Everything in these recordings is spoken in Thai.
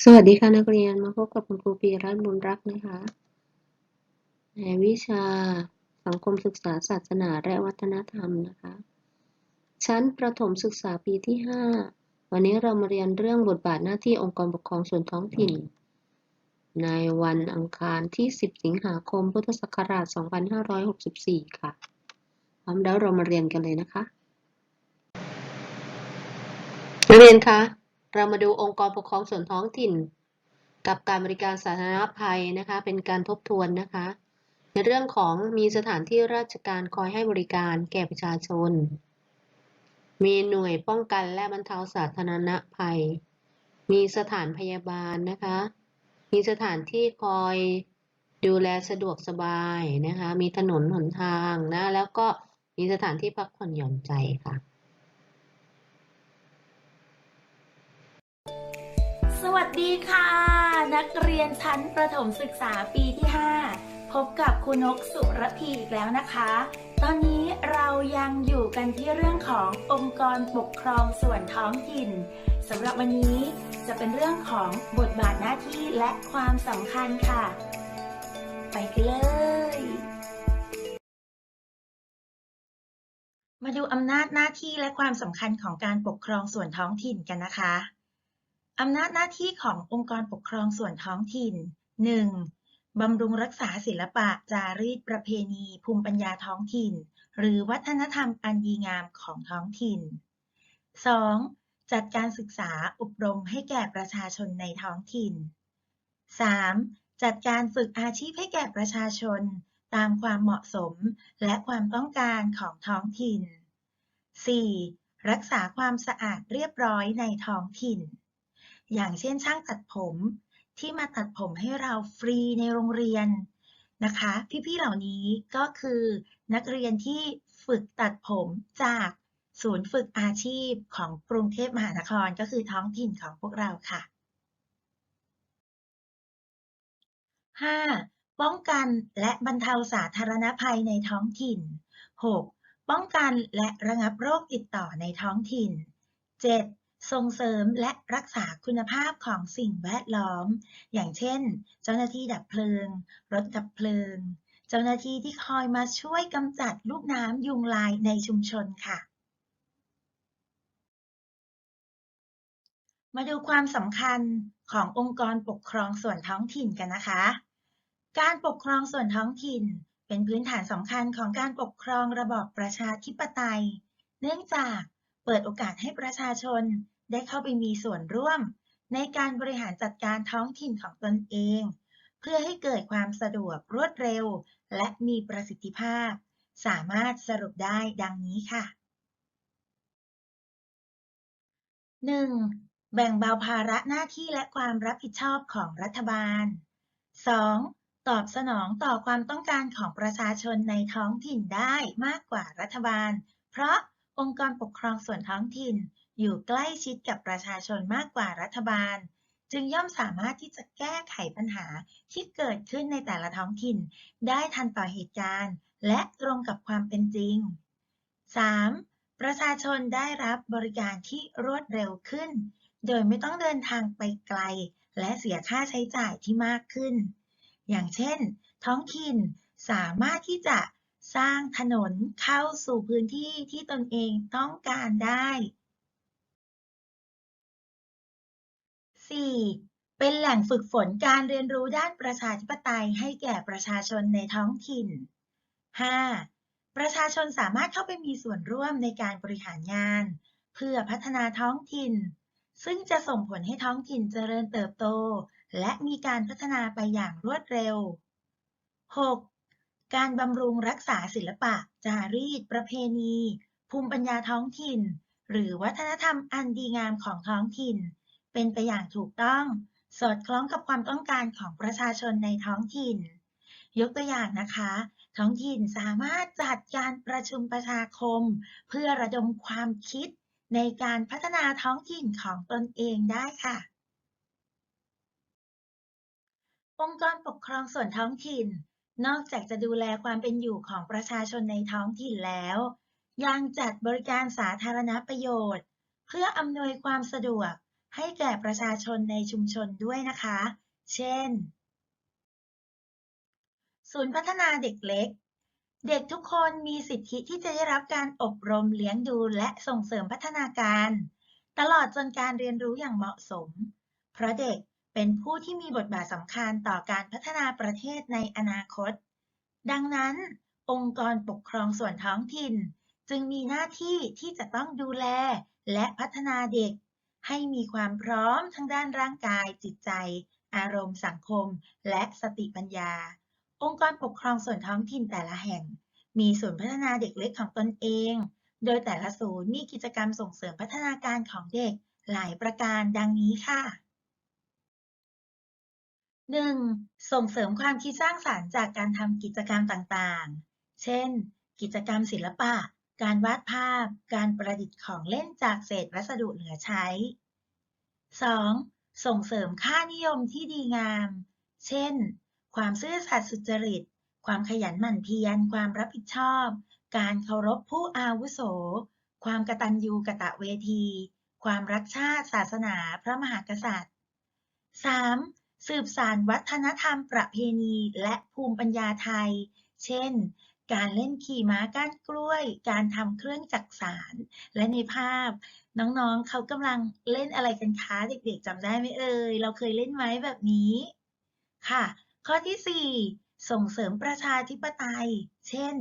สวัสดีค่ะนักเรียนมาพบกับคุณครูปีรัตน์บุญรักนะคะในวิชาสังคมศึกษาศาสนาและวัฒนธรรมนะคะ ชั้นประถมศึกษาปีที่ 5 วันนี้เรามาเรียนเรื่องบทบาทหน้าที่องค์กรปกครองส่วนท้องถิ่น ในวันอังคารที่ 10 สิงหาคม พุทธศักราช 2564 ค่ะพร้อมแล้วเรามาเรียนกันเลยนะคะนักเรียนคะ เรามาดูองค์กรปกครองส่วนท้องถิ่น กับการบริการสาธารณภัยนะคะ เป็นการทบทวนนะคะ ในเรื่องของมีสถานที่ราชการคอยให้บริการแก่ประชาชน มีหน่วยป้องกันและบรรเทาสาธารณภัย มีสถานพยาบาลนะคะ มีสถานที่คอยดูแลสะดวกสบายนะคะ มีถนนหนทางนะ แล้วก็มีสถานที่พักผ่อนหย่อนใจค่ะ สวัสดีค่ะ นักเรียนชั้นประถมศึกษาปีที่ 5 พบกับครูนกสุรพีอีกแล้วนะคะ ตอนนี้เรายังอยู่กันที่เรื่องขององค์กรปกครองส่วนท้องถิ่นสำหรับวันนี้จะเป็นเรื่องของบทบาทหน้าที่และความสำคัญค่ะ ไปกันเลย มาดูอำนาจหน้าที่และความสำคัญของการปกครองส่วนท้องถิ่นกันนะคะ อำนาจหน้าที่ขององค์กรปกครองส่วนท้องถิ่น 1. บำรุงรักษาศิลปะ จารีตประเพณี ภูมิปัญญาท้องถิ่น หรือวัฒนธรรมอันดีงามของท้องถิ่น 2. จัดการศึกษาอบรมให้แก่ประชาชนในท้องถิ่น 3. จัดการฝึกอาชีพให้แก่ประชาชน ตามความเหมาะสมและความต้องการของท้องถิ่น 4. รักษาความสะอาดเรียบร้อยในท้องถิ่น อย่างเช่นช่างตัดผมที่มาตัดผมให้เราฟรีในโรงเรียนนะคะ พี่ๆเหล่านี้ก็คือนักเรียนที่ฝึกตัดผมจากศูนย์ฝึกอาชีพของกรุงเทพมหานครก็คือท้องถิ่นของพวกเราค่ะ 5. ป้องกันและบรรเทาสาธารณภัยในท้องถิ่น 6. ป้องกันและระงับโรคติดต่อในท้องถิ่น 7. ส่งเสริมและรักษาคุณภาพของสิ่งแวดล้อม อย่างเช่น เจ้าหน้าที่ดับเพลิง รถดับเพลิง เจ้าหน้าที่ที่คอยมาช่วยกำจัดลูกน้ำยุงลายในชุมชนค่ะ มาดูความสำคัญขององค์กรปกครองส่วนท้องถิ่นกันนะคะ การปกครองส่วนท้องถิ่น เป็นพื้นฐานสำคัญของการปกครองระบอบประชาธิปไตย เนื่องจากเปิดโอกาสให้ประชาชน ได้เข้าไปมีส่วนร่วม ในการบริหารจัดการท้องถิ่นของตนเอง เพื่อให้เกิดความสะดวกรวดเร็ว และมีประสิทธิภาพ สามารถสรุปได้ดังนี้ค่ะ 1. แบ่งเบาภาระหน้าที่และความรับผิดชอบของรัฐบาล 2. ตอบสนองต่อความต้องการของประชาชนในท้องถิ่นได้มากกว่ารัฐบาล เพราะองค์กรปกครองส่วนท้องถิ่น อยู่ใกล้ชิดกับประชาชนมากกว่ารัฐบาล จึงย่อมสามารถที่จะแก้ไขปัญหาที่เกิดขึ้นในแต่ละท้องถิ่น ได้ทันต่อเหตุการณ์ และตรงกับความเป็นจริง 3. ประชาชนได้รับบริการที่รวดเร็วขึ้น โดยไม่ต้องเดินทางไปไกล และเสียค่าใช้จ่ายที่มากขึ้น อย่างเช่น ท้องถิ่นสามารถที่จะสร้างถนนเข้าสู่พื้นที่ที่ตนเองต้องการได้ 4. เป็นแหล่งฝึกฝนการเรียนรู้ด้านประชาธิปไตยให้แก่ประชาชนในท้องถิ่น 5. ประชาชนสามารถเข้าไปมีส่วนร่วมในการบริหารงาน เพื่อพัฒนาท้องถิ่น ซึ่งจะส่งผลให้ท้องถิ่นเจริญเติบโต และมีการพัฒนาไปอย่างรวดเร็ว 6. การบำรุงรักษาศิลปะ จารีต ประเพณี ภูมิปัญญาท้องถิ่น หรือวัฒนธรรมอันดีงามของท้องถิ่น เป็นไปอย่างถูกต้อง สอดคล้องกับความต้องการของประชาชนในท้องถิ่น ยกตัวอย่างนะคะ ท้องถิ่นสามารถจัดการประชุมประชาคม เพื่อระดมความคิดในการพัฒนาท้องถิ่นของตนเองได้ค่ะ องค์กรปกครองส่วนท้องถิ่น นอกจากจะดูแลความเป็นอยู่ของประชาชนในท้องถิ่นแล้ว ยังจัดบริการสาธารณประโยชน์ เพื่ออำนวยความสะดวก ให้แก่ประชาชนในชุมชนด้วยนะคะ เช่น ศูนย์พัฒนาเด็กเล็ก เด็กทุกคนมีสิทธิที่จะได้รับการอบรมเลี้ยงดูและส่งเสริมพัฒนาการ ตลอดจนการเรียนรู้อย่างเหมาะสม เพราะเด็กเป็นผู้ที่มีบทบาทสำคัญต่อการพัฒนาประเทศในอนาคต ดังนั้น องค์กรปกครองส่วนท้องถิ่น จึงมีหน้าที่ที่จะต้องดูแลและพัฒนาเด็ก ให้มีความพร้อมทั้งด้านร่างกาย จิตใจ อารมณ์ สังคม และสติปัญญา องค์กรปกครองส่วนท้องถิ่นแต่ละแห่ง มีศูนย์พัฒนาเด็กเล็กของตนเอง โดยแต่ละศูนย์มีกิจกรรมส่งเสริมพัฒนาการของเด็กหลายประการดังนี้ค่ะ 1. ส่งเสริมความคิดสร้างสรรค์จากการทำกิจกรรมต่างๆ เช่น กิจกรรมศิลปะ การวาดภาพ การประดิษฐ์ของเล่นจากเศษวัสดุเหลือใช้ 2. ส่งเสริมค่านิยมที่ดีงาม เช่น ความซื่อสัตย์สุจริต ความขยันหมั่นเพียร ความรับผิดชอบ การเคารพผู้อาวุโส ความกตัญญูกตะเวที ความรักชาติ ศาสนาพระมหากษัตริย์ 3. สืบสานวัฒนธรรมประเพณีและภูมิปัญญาไทย เช่น การเล่นขี่ม้าก้านกล้วย การทำเครื่องจักสานและในภาพน้องๆเขากำลังเล่นอะไรกันคะเด็กๆจำได้ไหมเอ่ยเราเคยเล่นไหมแบบนี้ค่ะ ข้อที่ 4 ส่งเสริมประชาธิปไตย เช่น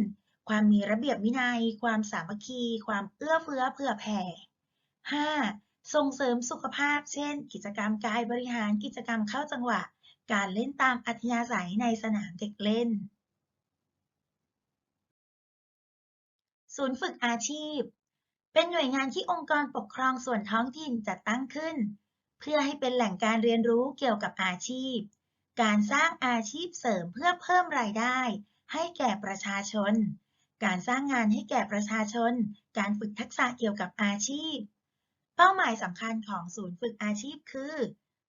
ความมีระเบียบวินัย ความสามัคคี ความเอื้อเฟื้อเผื่อแผ่ 5. ส่งเสริมสุขภาพ เช่น กิจกรรมกายบริหารกิจกรรมเข้าจังหวะ การเล่นตามอัธยาศัยในสนามเด็กเล่น ศูนย์ฝึกอาชีพ เป็นหน่วยงานที่องค์กรปกครองส่วนท้องถิ่นจัดตั้งขึ้น เพื่อให้เป็นแหล่งการเรียนรู้เกี่ยวกับอาชีพ การสร้างอาชีพเสริมเพื่อเพิ่มรายได้ ให้แก่ประชาชน การสร้างงานให้แก่ประชาชน การฝึกทักษะเกี่ยวกับอาชีพ เป้าหมายสำคัญของศูนย์ฝึกอาชีพคือ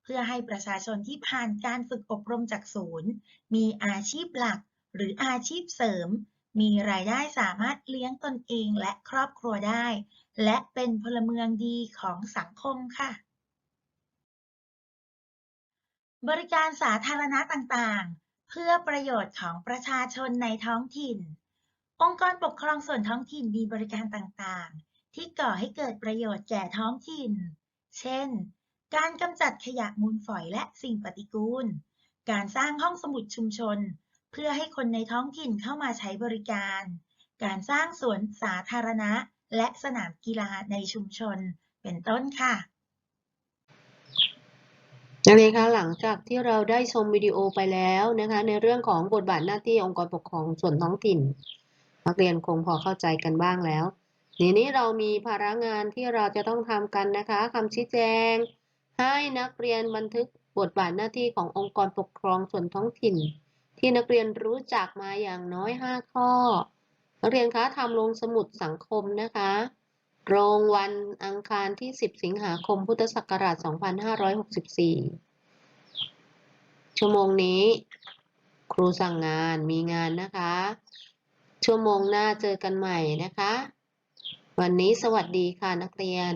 เพื่อให้ประชาชนที่ผ่านการฝึกอบรมจากศูนย์ มีอาชีพหลัก หรืออาชีพเสริม มีรายได้สามารถเลี้ยงตนเองและครอบครัวได้ และเป็นพลเมืองดีของสังคมค่ะ บริการสาธารณะต่างๆ เพื่อประโยชน์ของประชาชนในท้องถิ่น องค์กรปกครองส่วนท้องถิ่นมีบริการต่างๆ ที่ก่อให้เกิดประโยชน์แก่ท้องถิ่น เช่น การกำจัดขยะมูลฝอยและสิ่งปฏิกูล การสร้างห้องสมุดชุมชน เพื่อให้คนในท้องถิ่นเข้ามาใช้บริการ การสร้างสวนสาธารณะ และสนามกีฬาในชุมชน เป็นต้นค่ะนักเรียนคะหลังจากที่เราได้ชมวิดีโอไปแล้วนะคะ ในเรื่องของบทบาทหน้าที่องค์กรปกครองส่วนท้องถิ่น นักเรียนคงพอเข้าใจกันบ้างแล้วทีนี้เรามีภาระงานที่เราจะต้องทำกันนะคะคำชี้แจง ให้นักเรียนบันทึกบทบาทหน้าที่ขององค์กรปกครองส่วนท้องถิ่น ที่นักเรียนรู้จักมาอย่างน้อย 5 ข้อ นักเรียนคะทำลงสมุดสังคมนะคะตรงวันอังคารที่ 10 สิงหาคม พุทธศักราช 2564 ชั่วโมงนี้ ครูสั่งงานมีงานนะคะ ชั่วโมงหน้าเจอกันใหม่นะคะ วันนี้สวัสดีค่ะนักเรียน